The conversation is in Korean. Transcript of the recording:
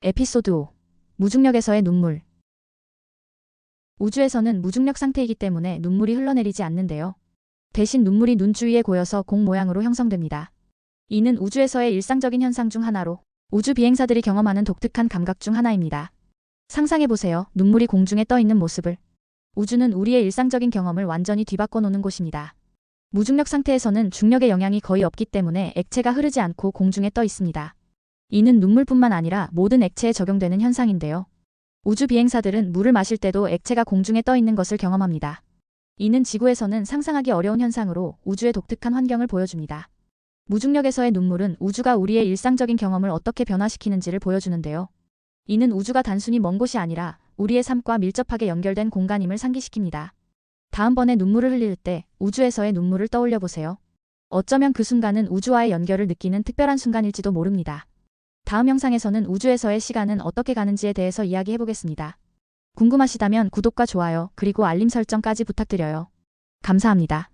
에피소드 5. 무중력에서의 눈물. 우주에서는 무중력 상태이기 때문에 눈물이 흘러내리지 않는데요. 대신 눈물이 눈 주위에 고여서 공 모양으로 형성됩니다. 이는 우주에서의 일상적인 현상 중 하나로 우주 비행사들이 경험하는 독특한 감각 중 하나입니다. 상상해보세요. 눈물이 공중에 떠 있는 모습을. 우주는 우리의 일상적인 경험을 완전히 뒤바꿔 놓는 곳입니다. 무중력 상태에서는 중력의 영향이 거의 없기 때문에 액체가 흐르지 않고 공중에 떠 있습니다. 이는 눈물뿐만 아니라 모든 액체에 적용되는 현상인데요. 우주 비행사들은 물을 마실 때도 액체가 공중에 떠 있는 것을 경험합니다. 이는 지구에서는 상상하기 어려운 현상으로 우주의 독특한 환경을 보여줍니다. 무중력에서의 눈물은 우주가 우리의 일상적인 경험을 어떻게 변화시키는지를 보여주는데요. 이는 우주가 단순히 먼 곳이 아니라 우리의 삶과 밀접하게 연결된 공간임을 상기시킵니다. 다음번에 눈물을 흘릴 때 우주에서의 눈물을 떠올려 보세요. 어쩌면 그 순간은 우주와의 연결을 느끼는 특별한 순간일지도 모릅니다. 다음 영상에서는 우주에서의 시간은 어떻게 가는지에 대해서 이야기해 보겠습니다. 궁금하시다면 구독과 좋아요, 그리고 알림 설정까지 부탁드려요. 감사합니다.